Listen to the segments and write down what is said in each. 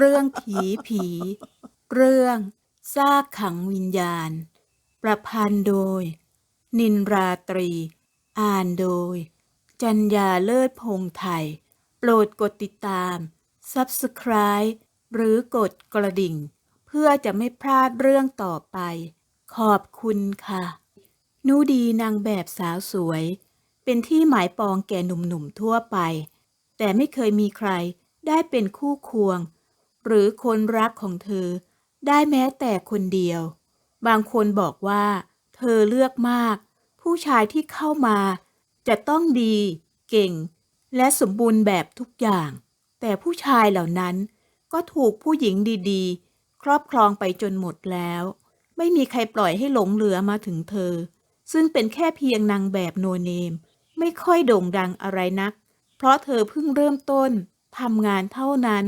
เรื่องผีผี เรื่องซากขังวิญญาณ ประพันธ์โดย นินราตรี อ่านโดย จัญญาเลิศพงไทย โปรดกดติดตาม Subscribe หรือกดกระดิ่ง เพื่อจะไม่พลาดเรื่องต่อไป ขอบคุณค่ะ นูดีนางแบบสาวสวย เป็นที่หมายปองแก่หนุ่มๆทั่วไป แต่ไม่เคยมีใครได้เป็นคู่ควง หรือคนรักของเธอ ได้แม้แต่คนเดียว บางคนบอกว่า เธอเลือกมาก ผู้ชายที่เข้ามา จะต้องดี เก่ง และสมบูรณ์แบบทุกอย่าง แต่ผู้ชายเหล่านั้นก็ถูกผู้หญิงดีๆ ครอบครองไปจนหมดแล้ว ไม่มีใครปล่อยให้หลงเหลือมาถึงเธอ ซึ่งเป็นแค่เพียงนางแบบโนเนม ไม่ค่อยโด่งดังอะไรนัก เพราะเธอเพิ่งเริ่มต้นทำงานเท่านั้น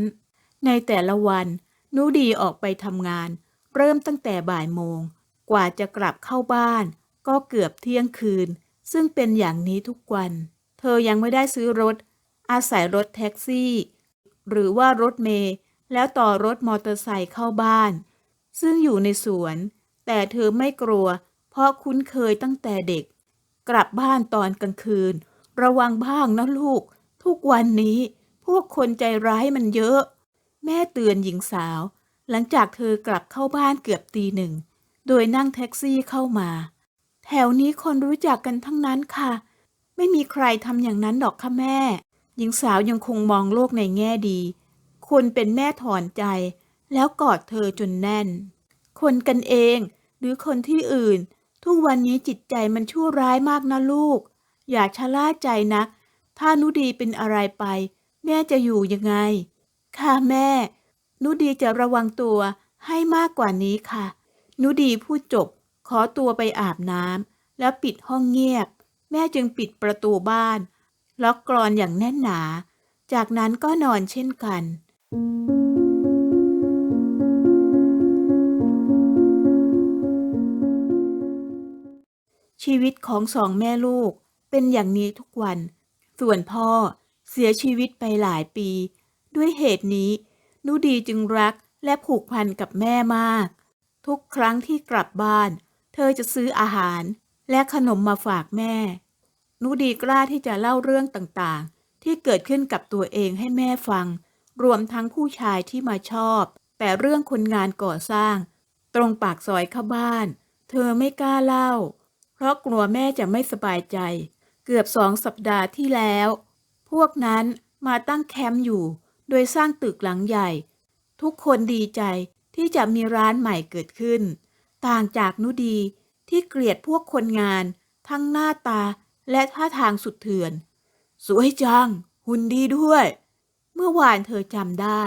ในแต่ละวันนูดีออกไปทำงาน เริ่มตั้งแต่บ่ายโมง กว่าจะกลับเข้าบ้าน ก็เกือบเที่ยงคืน ซึ่งเป็นอย่างนี้ทุกวัน เธอยังไม่ได้ซื้อรถ อาศัยรถแท็กซี่ หรือว่ารถเมล์แล้วต่อรถมอเตอร์ไซค์เข้าบ้าน ซึ่งอยู่ในสวน แต่เธอไม่กลัว เพราะคุ้นเคยตั้งแต่เด็ก กลับบ้านตอนกลางคืน ระวังบ้างนะลูก ทุกวันนี้ พวกคนใจร้ายมันเยอะ แม่เตือนหญิงสาว หลังจากเธอกลับเข้าบ้านเกือบตีหนึ่ง โดยนั่งแท็กซี่เข้ามา แถวนี้คนรู้จักกันทั้งนั้นค่ะ ไม่มีใครทำอย่างนั้นดอกค่ะแม่ หญิงสาวยังคงมองโลกในแง่ดี คนเป็นแม่ถอนใจ แล้วกอดเธอจนแน่น คนกันเอง หรือคนที่อื่น ทุกวันนี้จิตใจมันชั่วร้ายมากนะลูก อย่าชะล่าใจนัก ถ้านุดีเป็นอะไรไป แม่จะอยู่ยังไง ค่ะแม่ นุดีจะระวังตัวให้มากกว่านี้ค่ะ นุดีพูดจบ ขอตัวไปอาบน้ำแล้วปิดห้องเงียบ แม่จึงปิดประตูบ้าน ล็อกกรอนอย่างแน่นหนา จากนั้นก็นอนเช่นกัน ชีวิตของสองแม่ลูกเป็นอย่างนี้ทุกวัน ส่วนพ่อเสียชีวิตไปหลายปี ด้วยเหตุนี้นุดีจึงรักและผูกพันกับแม่มาก ทุกครั้งที่กลับบ้าน เธอจะซื้ออาหารและขนมมาฝากแม่ นุดีกล้าที่จะเล่าเรื่องต่างๆ ที่เกิดขึ้นกับตัวเองให้แม่ฟัง รวมทั้งผู้ชายที่มาชอบ แต่เรื่องคนงานก่อสร้าง ตรงปากซอยเข้าบ้าน เธอไม่กล้าเล่า เพราะกลัวแม่จะไม่สบายใจ เกือบสองสัปดาห์ที่แล้ว พวกนั้นมาตั้งแคมป์อยู่ โดยสร้างตึกหลังใหญ่ ทุกคนดีใจที่จะมีร้านใหม่เกิดขึ้น ต่างจากนุดีที่เกลียดพวกคนงาน ทั้งหน้าตาและท่าทางสุดเถื่อน สวยจัง หุ่นดีด้วย เมื่อวานเธอจำได้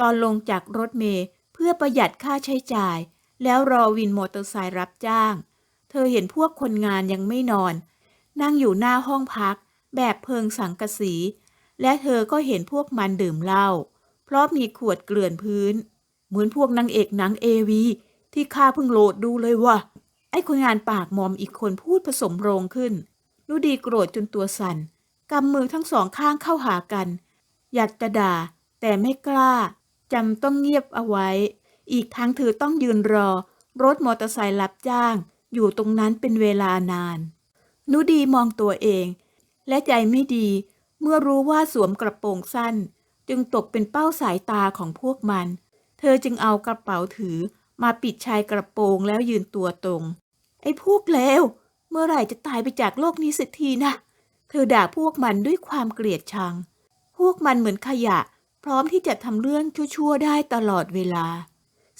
ตอนลงจากรถเมล์เพื่อประหยัดค่าใช้จ่าย แล้วรอวินมอเตอร์ไซค์รับจ้าง เธอเห็นพวกคนงานยังไม่นอน นั่งอยู่หน้าห้องพัก แบบเพิงสังกะสี และเธอก็เห็นพวกมันดื่มเหล้าเพราะมีขวดเกลื่อนพื้น เหมือนพวกนางเอกหนังเอวีที่ข้าเพิ่งโหลดดูเลยว่ะ ไอ้คนงานปากมอมอีกคนพูดผสมโรงขึ้นนุดีโกรธจนตัวสั่นกำมือทั้งสองข้างเข้าหากัน อยากจะด่า แต่ไม่กล้าจำต้องเงียบเอาไว้ อีกทั้งเธอต้องยืนรอ รถมอเตอร์ไซค์รับจ้าง อยู่ตรงนั้นเป็นเวลานาน นุดีมองตัวเอง และใจไม่ดี เมื่อรู้ว่าสวมกระโปรงสั้น จึงตกเป็นเป้าสายตาของพวกมัน เธอจึงเอากระเป๋าถือมาปิดชายกระโปรงแล้วยืนตัวตรง ไอ้พวกเลวเมื่อไหร่จะตายไปจากโลกนี้สักทีนะ เธอด่าพวกมันด้วยความเกลียดชัง พวกมันเหมือนขยะ พร้อมที่จะทำเรื่องชั่วๆได้ตลอดเวลา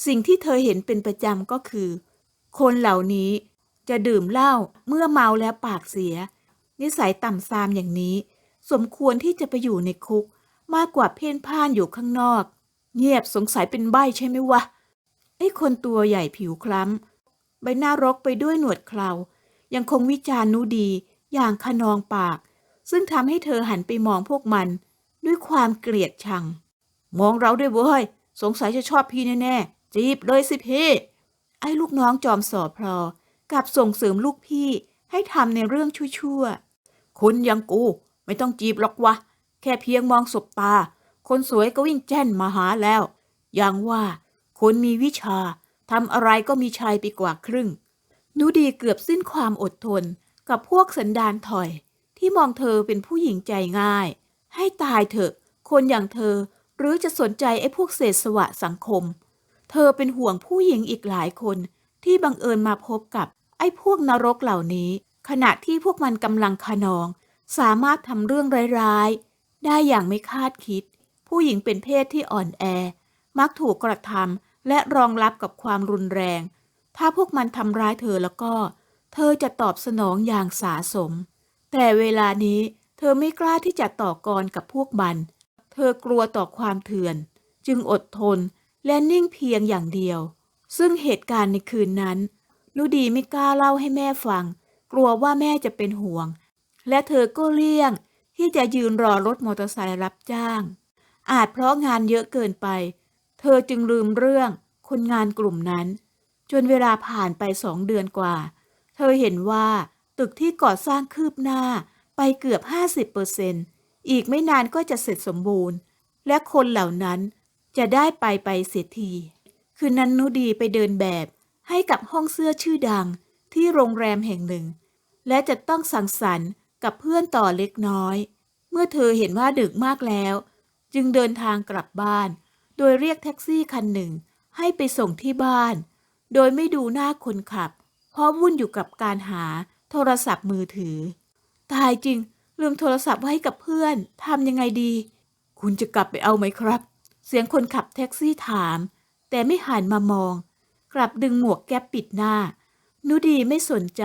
สิ่งที่เธอเห็นเป็นประจำก็คือ คนเหล่านี้จะดื่มเหล้าเมื่อเมาแล้วปากเสีย นิสัยต่ำซามอย่างนี้ สมควรที่จะไปอยู่ในคุก มากกว่าเพ่นพ่านอยู่ข้างนอก เงียบสงสัยเป็นใบใช่ไหมวะไอ้คนตัวใหญ่ผิวคล้ำ ใบหน้ารกไปด้วยหนวดเครา ยังคงวิจารณ์นุดีอย่างขนองปาก ซึ่งทำให้เธอหันไปมองพวกมัน ด้วยความเกลียดชัง มองเราด้วยเว้ย สงสัยจะชอบพี่แน่ๆ จีบเลยสิพี่ ไอ้ลูกน้องจอมสอพลอกับส่งเสริมลูกพี่ให้ทำในเรื่องชั่วๆคนอยังกู ไม่ต้องจีบหรอกวะ แค่เพียงมองสบตา คนสวยก็วิ่งแจ้นมาหาแล้ว อย่างว่า คนมีวิชาทำอะไรก็มีชัยไปกว่าครึ่ง นูดีเกือบสิ้นความอดทนกับพวกสันดานถอย ที่มองเธอเป็นผู้หญิงใจง่าย ให้ตายเถอะ คนอย่างเธอ หรือจะสนใจไอ้พวกเศษสวะสังคม เธอเป็นห่วงผู้หญิงอีกหลายคนที่บังเอิญมาพบกับไอ้พวกนรกเหล่านี้ ขณะที่พวกมันกำลังขนอง สามารถทำเรื่องร้ายๆ ได้อย่างไม่คาดคิด ผู้หญิงเป็นเพศที่อ่อนแอ มักถูกกระทำและรองรับกับความรุนแรง ถ้าพวกมันทำร้ายเธอแล้วก็ เธอจะตอบสนองอย่างสาสม แต่เวลานี้เธอไม่กล้าที่จะต่อกรกับพวกมัน เธอกลัวต่อความเถื่อน จึงอดทนและนิ่งเพียงอย่างเดียว ซึ่งเหตุการณ์ในคืนนั้น นุดีไม่กล้าเล่าให้แม่ฟัง กลัวว่าแม่จะเป็นห่วง และเธอก็เลี่ยง ที่จะยืนรอรถมอเตอร์ไซค์รับจ้าง อาจเพราะงานเยอะเกินไป เธอจึงลืมเรื่องคนงานกลุ่มนั้น จนเวลาผ่านไปสองเดือนกว่า เธอเห็นว่าตึกที่ก่อสร้างคืบหน้าไปเกือบ 50เปอร์เซนอีกไม่นานก็จะเสร็จสมบูรณ์ และคนเหล่านั้นจะได้ไปไปเสียที คืนนั้นนุดีไปเดินแบบให้กับห้องเสื้อชื่อดังที่โรงแรมแห่งหนึ่ง และจะต้องสังสรรค์ กับเพื่อนต่อเล็กน้อย เมื่อเธอเห็นว่าดึกมากแล้ว จึงเดินทางกลับบ้าน โดยเรียกแท็กซี่คันหนึ่งให้ไปส่งที่บ้าน โดยไม่ดูหน้าคนขับ เพราะวุ่นอยู่กับการหาโทรศัพท์มือถือ ตายจริง ลืมโทรศัพท์ไว้กับเพื่อนทำยังไงดี คุณจะกลับไปเอาไหมครับ เสียงคนขับแท็กซี่ถาม แต่ไม่หันมามอง กลับดึงหมวกแก๊ปปิดหน้า นุดีไม่สนใจ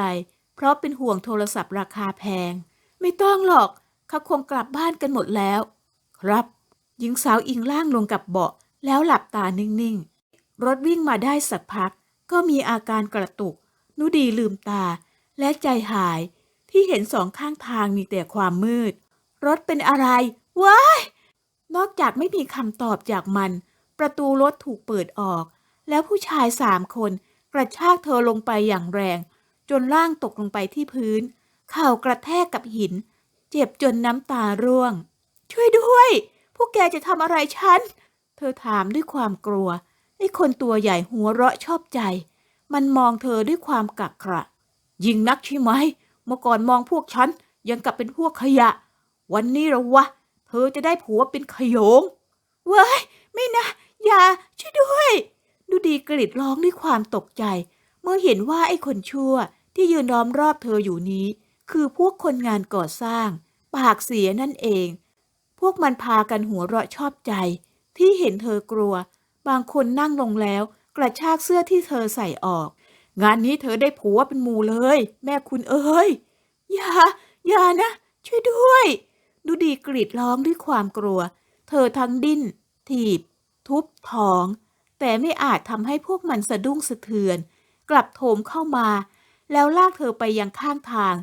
เพราะเป็นห่วงโทรศัพท์ราคาแพง ไม่ต้องหรอก เขาคงกลับบ้านกันหมดแล้ว ครับ หญิงสาวอิงล่างลงกับเบาะ แล้วหลับตานิ่งๆ รถวิ่งมาได้สักพัก ก็มีอาการกระตุก นุดีลืมตา และใจหาย ที่เห็นสองข้างทางมีแต่ความมืด รถเป็นอะไรว้ายนอกจากไม่มีคำตอบจากมัน ประตูรถถูกเปิดออก แล้วผู้ชายสามคน กระชากเธอลงไปอย่างแรง จนร่างตกลงไปที่พื้น เข่ากระแทกกับหิน เจ็บจนน้ำตาร่วง ช่วยด้วย พวกแกจะทำอะไรฉัน เธอถามด้วยความกลัว ไอ้คนตัวใหญ่หัวเราะชอบใจ มันมองเธอด้วยความกักกระ ยิงนักใช่ไหม เมื่อก่อนมองพวกฉัน ยังกับเป็นพวกขยะ วันนี้เหรอวะ เธอจะได้ผัวเป็นขยง เว้ย ไม่นะ อย่า ช่วยด้วย ดูดีกรีดร้องด้วยความตกใจ เมื่อเห็นว่าไอ้คนชั่วที่ยืนล้อมรอบเธออยู่นี้ คือพวกคนงานก่อสร้าง ปากเสียนั่นเอง พวกมันพากันหัวเราะชอบใจ ที่เห็นเธอกลัว บางคนนั่งลงแล้ว กระชากเสื้อที่เธอใส่ออก งานนี้เธอได้ผัวเป็นหมูเลย แม่คุณเอ้ยอย่าอย่านะ ช่วยด้วย ดูดีกรีดร้องด้วยความกลัว เธอทั้งดิ้น ถีบ ทุบท้อง แต่ไม่อาจทำให้พวกมันสะดุ้งสะเทือน กลับโถมเข้ามา แล้วลากเธอไปยังข้างทาง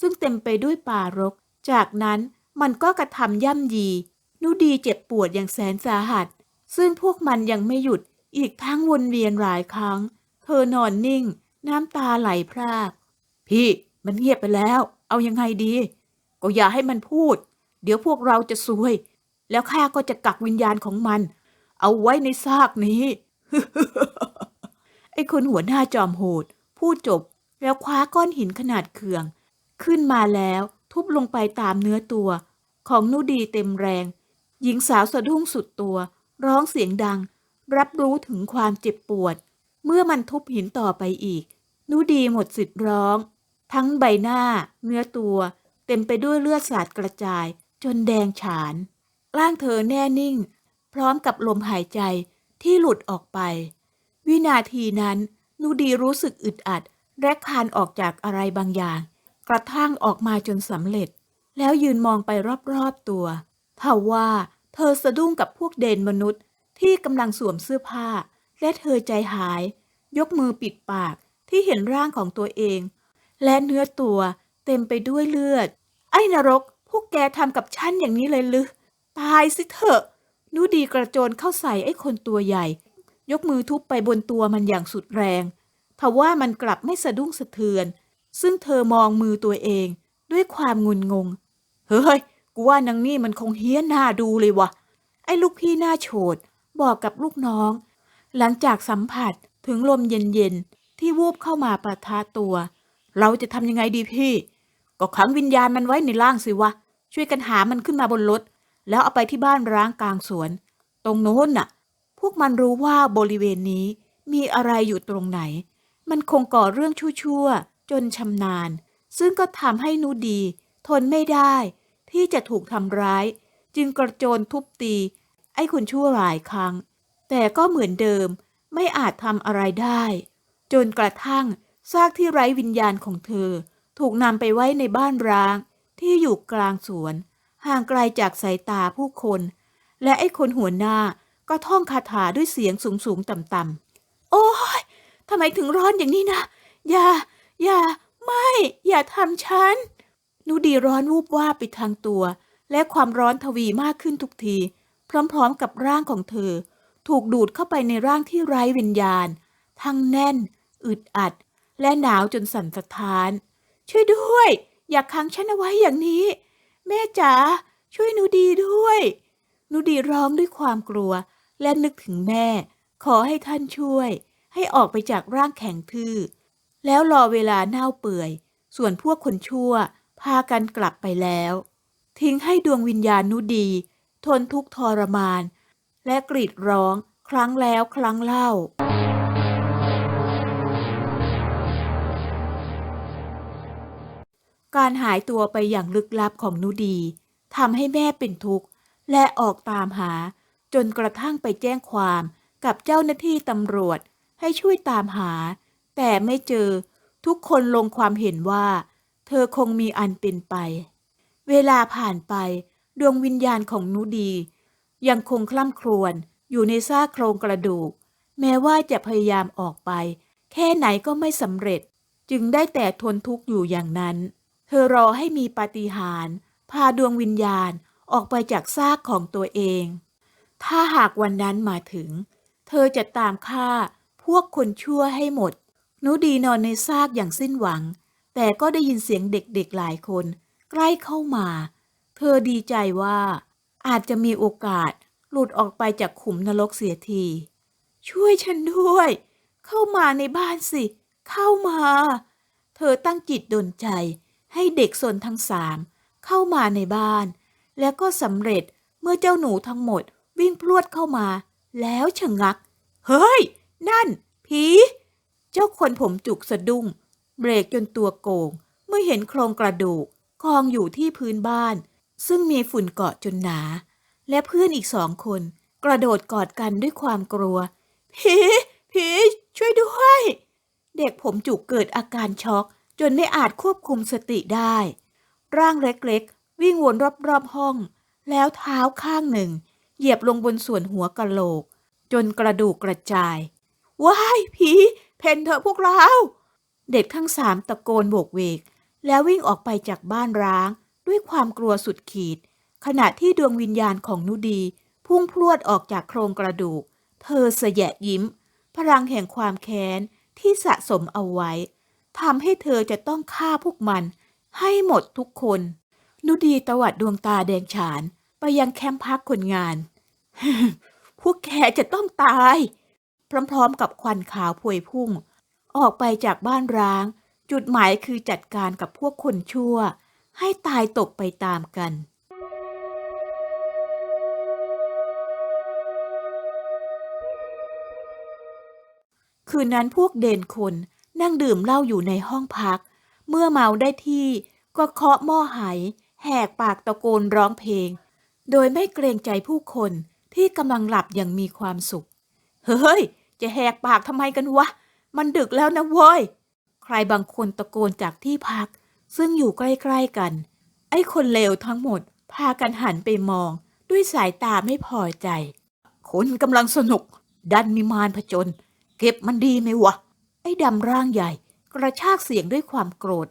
ซึ่งเต็มไปด้วยป่ารก จากนั้นมันก็กระทำย่ำยี นุดีเจ็บปวดอย่างแสนสาหัส ซึ่งพวกมันยังไม่หยุด อีกทั้งวนเวียนหลายครั้ง เธอนอนนิ่ง น้ำตาไหลพราก พี่มันเงียบไปแล้ว เอายังไงดี ก็อย่าให้มันพูด เดี๋ยวพวกเราจะซวย แล้วข้าก็จะกักวิญญาณของมัน เอาไว้ในซากนี้ไอ้คนหัวหน้าจอมโหด พูดจบแล้วคว้าก้อนหินขนาดเคือง ขึ้นมาแล้วทุบลงไปตามเนื้อตัว ของนุดีเต็มแรง หญิงสาวสะดุ้งสุดตัว ร้องเสียงดัง รับรู้ถึงความเจ็บปวด เมื่อมันทุบหินต่อไปอีก นุดีหมดสิทธิ์ร้อง ทั้งใบหน้า เนื้อตัว เต็มไปด้วยเลือดสาดกระจาย จนแดงฉาน ร่างเธอแน่นิ่ง พร้อมกับลมหายใจที่หลุดออกไป วินาทีนั้น นุดีรู้สึกอึดอัดและคานออกจากอะไรบางอย่าง กระทั่งออกมาจนสำเร็จ แล้วยืนมองไปรอบๆตัวทว่าเธอสะดุ้งกับพวกเดนมนุษย์ที่กำลังสวมเสื้อผ้า และเธอใจหาย ยกมือปิดปากที่เห็นร่างของตัวเอง และเนื้อตัวเต็มไปด้วยเลือด ไอ้นรก พวกแกทำกับฉันอย่างนี้เลยหรือตายสิเถอะนูดีกระโจนเข้าใส่ไอ้คนตัวใหญ่ ยกมือทุบไปบนตัวมันอย่างสุดแรงทว่ามันกลับไม่สะดุ้งสะเทือน ซึ่งเธอมองมือตัวเองด้วยความงุนงง เฮ้ย กูว่านางนี่มันคงเฮี้ยนหน้าดูเลยวะไอ้ลูกพี่หน้าโฉดบอกกับลูกน้อง หลังจากสัมผัสถึงลมเย็นๆ ที่วูบเข้ามาประทะตัว เราจะทำยังไงดีพี่ ก็ขังวิญญาณมันไว้ในร่างสิวะ ช่วยกันหามันขึ้นมาบนรถ แล้วเอาไปที่บ้านร้างกลางสวน ตรงโน้นน่ะ พวกมันรู้ว่าบริเวณนี้มีอะไรอยู่ตรงไหน มันคงก่อเรื่องชั่ว จนชำนาญ ซึ่งก็ทำให้นูดี ทนไม่ได้ ที่จะถูกทำร้าย จึงกระโจนทุบตี ไอ้คนชั่วหลายครั้ง แต่ก็เหมือนเดิมไม่อาจทำอะไรได้ จนกระทั่งซากที่ไร้วิญญาณของเธอ ถูกนำไปไว้ในบ้านร้าง ที่อยู่กลางสวน ห่างไกลจากสายตาผู้คน และไอ้คนหัวหน้าก็ท่องคาถาด้วยเสียงสูงสูงๆต่ำๆโอ้ยทำไมถึงร้อนอย่างนี้นะ อย่า อย่า ไม่ อย่าทำฉันหนูดีร้อนวูบวาบไปทางตัว และความร้อนทวีมากขึ้นทุกที พร้อมๆกับร่างของเธอ ถูกดูดเข้าไปในร่างที่ไร้วิญญาณ ทั้งแน่น อึดอัด และหนาวจนสั่นสะท้าน ช่วยด้วย อย่าขังฉันเอาไว้อย่างนี้ แม่จ๋าช่วยหนูดีด้วยหนูดีร้องด้วยความกลัว และนึกถึงแม่ ขอให้ท่านช่วย ให้ออกไปจากร่างแข็งทื่อ แล้วรอเวลาเน่าเปื่อย ส่วนพวกคนชั่ว พากันกลับไปแล้ว ทิ้งให้ดวงวิญญาณนุดี ทนทุกข์ทรมาน และกรีดร้องครั้งแล้วครั้งเล่า การหายตัวไปอย่างลึกลับของนุดีทำให้แม่เป็นทุกข์ และออกตามหา จนกระทั่งไปแจ้งความกับเจ้าหน้าที่ตำรวจให้ช่วยตามหา แต่ไม่เจอ ทุกคนลงความเห็นว่า เธอคงมีอันเป็นไป เวลาผ่านไป ดวงวิญญาณของนุดี ยังคงคล่ำครวญอยู่ในซากโครงกระดูก แม้ว่าจะพยายามออกไป แค่ไหนก็ไม่สำเร็จ จึงได้แต่ทนทุกข์อยู่อย่างนั้น เธอรอให้มีปาฏิหาริย์พาดวงวิญญาณออกไปจากซากของตัวเอง ถ้าหากวันนั้นมาถึง เธอจะตามฆ่าพวกคนชั่วให้หมด นูดีนอนในซากอย่างสิ้นหวัง แต่ก็ได้ยินเสียงเด็กๆหลายคน ใกล้เข้ามา เธอดีใจว่า อาจจะมีโอกาส หลุดออกไปจากขุมนรกเสียที ช่วยฉันด้วย เข้ามาในบ้านสิ เข้ามา เธอตั้งจิตดนใจ ให้เด็กสนทั้งสามเข้ามาในบ้าน แล้วก็สำเร็จเมื่อเจ้าหนูทั้งหมดวิ่งพรวดเข้ามา แล้วชะงัก เฮ้ย นั่น ผี เจ้าคนผมจุกสะดุ้ง เบรกจนตัวโกง เมื่อเห็นโครงกระดูกกองอยู่ที่พื้นบ้าน ซึ่งมีฝุ่นเกาะจนหนา และเพื่อนอีกสองคน กระโดดกอดกันด้วยความกลัว ผีผีช่วยด้วย เด็กผมจุกเกิดอาการช็อก จนไม่อาจควบคุมสติได้ ร่างเล็กๆ วิ่งวนรอบๆห้อง แล้วเท้าข้างหนึ่ง เหยียบลงบนส่วนหัวกะโหลก จนกระดูกกระจาย ว้ายผี เพนเถอะพวกเรา เด็กทั้งสามตะโกนโบกเวก แล้ววิ่งออกไปจากบ้านร้าง ด้วยความกลัวสุดขีด ขณะที่ดวงวิญญาณของนุดี พุ่งพรวดออกจากโครงกระดูก เธอเสยะยิ้ม พลังแห่งความแค้นที่สะสมเอาไว้ทำให้เธอจะต้องฆ่าพวกมัน ให้หมดทุกคน นุดีตวัดดวงตาแดงฉาน ไปยังแคมป์พักคนงาน พวกแกจะต้องตาย พร้อมๆ กับควันขาวพวยพุ่ง ออกไปจากบ้านร้าง จุดหมายคือจัดการกับพวกคนชั่ว ให้ตายตกไปตามกันคืนนั้นพวกเด่นคนนั่งดื่มเหล้าอยู่ในห้องพัก เมื่อเมาได้ที่ก็เคาะหม้อไหายแหกปากตะโกนร้องเพลง โดยไม่เกรงใจผู้คนที่กำลังหลับอย่างมีความสุข เฮ้ย จะแหกปากทำไมกันวะ มันดึกแล้วนะเว้ย ใครบางคนตะโกนจากที่พัก ซึ่งอยู่ใกล้ๆกัน ไอ้คนเลวทั้งหมด พากันหันไปมอง ด้วยสายตาไม่พอใจ คนกำลังสนุก ดันมีมารผจญเก็บมันดีไหมวะ ไอ้ดำร่างใหญ่ กระชากเสียงด้วยความโกรธ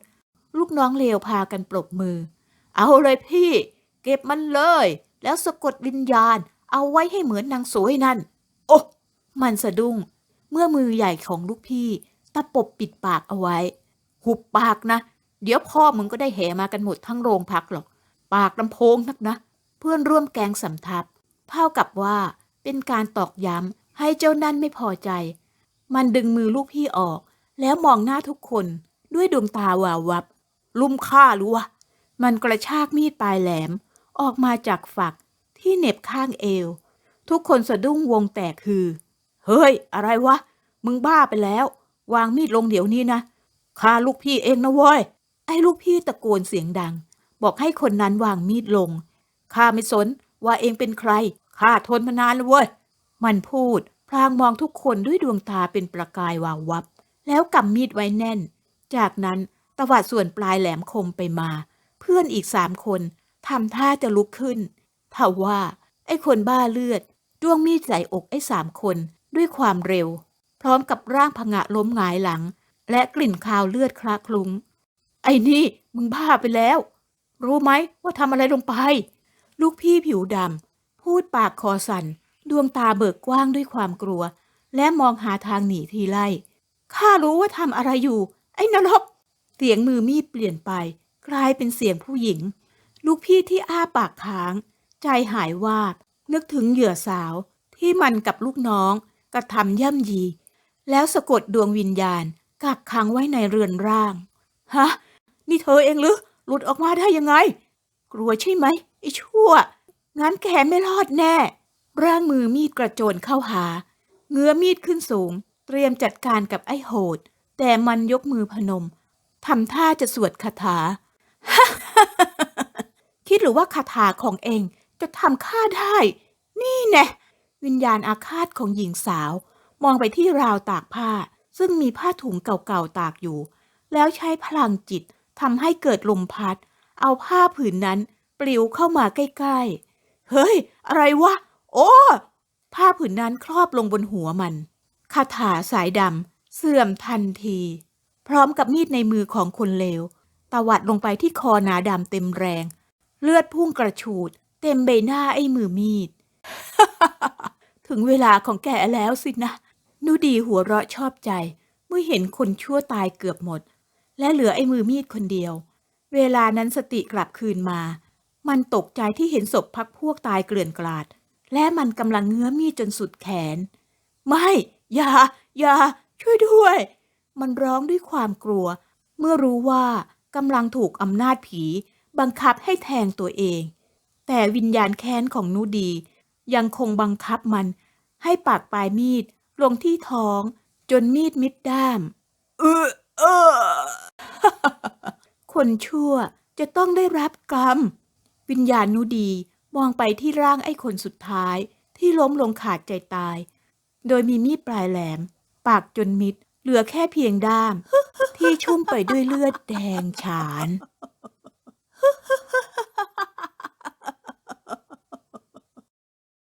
ลูกน้องเลวพากันปรบมือ เอาเลยพี่ เก็บมันเลย แล้วสะกดวิญญาณ เอาไว้ให้เหมือนนางสวยนั่น โอ้ มันสะดุ้ง เมื่อมือใหญ่ของลูกพี่ ตะปบปิดปากเอาไว้ หุบปากนะ เดี๋ยวพ่อมึงก็ได้แห่มากันหมดทั้งโรงพักหรอก ปากลำโพงนักนะ เพื่อนร่วมแกงสำทับ เท่ากับว่าเป็นการตอกย้ำให้เจ้านั่นไม่พอใจ มันดึงมือลูกพี่ออก แล้วมองหน้าทุกคนด้วยดวงตาวาววับ ลุ่มฆ่าหรือวะ มันกระชากมีดปลายแหลม ออกมาจากฝักที่เหน็บข้างเอว ทุกคนสะดุ้งวงแตกคือ เฮ้ย อะไรวะ มึงบ้าไปแล้ว วางมีดลงเดี๋ยวนี้นะฆ่าลูกพี่เองนะเว้ย ไอ้ลูกพี่ตะโกนเสียงดัง บอกให้คนนั้นวางมีดลง ข้าไม่สนว่าเองเป็นใคร ข้าทนมานานแล้วเว้ย มันพูด พลางมองทุกคนด้วยดวงตาเป็นประกายวาววับ แล้วกำมีดไว้แน่น จากนั้นตวัดส่วนปลายแหลมคมไปมา เพื่อนอีกสามคนทำท่าจะลุกขึ้นทว่าไอ้คนบ้าเลือดจ้วงมีดใส่อกไอ้สามคน ด้วยความเร็ว พร้อมกับร่างผงะล้มหงายหลัง และกลิ่นคาวเลือดคละคลุ้ง ไอ้นี่มึงบ้าไปแล้ว รู้ไหมว่าทำอะไรลงไป ลูกพี่ผิวดำพูดปากคอสัน่น ดวงตาเบิกกว้างด้วยความกลัว และมองหาทางหนีทีไล่ข้ารู้ว่าทำอะไรอยู่ ไอ้นรก เสียงมือมีดเปลี่ยนไป กลายเป็นเสียงผู้หญิง ลูกพี่ที่อ้าปากค้าง ใจหายวาบนึกถึงเหยื่อสาวที่มันกับลูกน้อง กระทำย่ำยี แล้วสะกดดวงวิญญาณกักขังไว้ในเรือนร่าง ฮะ นี่เธอเองหรือ หลุดออกมาได้ยังไง กลัวใช่ไหมไอ้ชั่ว งั้นแกไม่รอดแน่ ร่างมือมีดกระโจนเข้าหา เงื้อมีดขึ้นสูง เตรียมจัดการกับไอ้โหด แต่มันยกมือพนมทำท่าจะสวดคาถา คิดหรือว่าคาถาของเองจะทำข้าได้ นี่แน่ วิญญาณอาฆาตของหญิงสาว มองไปที่ราวตากผ้า ซึ่งมีผ้าถุงเก่าๆตากอยู่ แล้วใช้พลังจิตทำให้เกิดลมพัด เอาผ้าผืนนั้นปลิวเข้ามาใกล้ๆ เฮ้ย อะไรวะ โอ้ ผ้าผืนนั้นครอบลงบนหัวมัน คาถาสายดำเสื่อมทันที พร้อมกับมีดในมือของคนเลว ตวัดลงไปที่คอนาดำเต็มแรง เลือดพุ่งกระฉูด เต็มใบหน้าไอ้มือมีด ถึงเวลาของแกแล้วสินะนูดีหัวเราะชอบใจ เมื่อเห็นคนชั่วตายเกือบหมด และเหลือไอ้มือมีดคนเดียว เวลานั้นสติกลับคืนมา มันตกใจที่เห็นศพพักพวกตายเกลื่อนกลาด และมันกำลังเงื้อมีดจนสุดแขน ไม่ อย่า อย่า ช่วยด้วย มันร้องด้วยความกลัว เมื่อรู้ว่ากำลังถูกอำนาจผี บังคับให้แทงตัวเอง แต่วิญญาณแค้นของนูดี ยังคงบังคับมัน ให้ปากปลายมีดลงที่ท้อง จนมีดมิดด้าม เออเออคนชั่วจะต้องได้รับกรรม วิญญาณนูดีมองไปที่ร่างไอ้คนสุดท้ายที่ล้มลงขาดใจตาย โดยมีมีดปลายแหลม ปากจนมิด เหลือแค่เพียงด้าม ที่ชุ่มไปด้วยเลือดแดงฉาน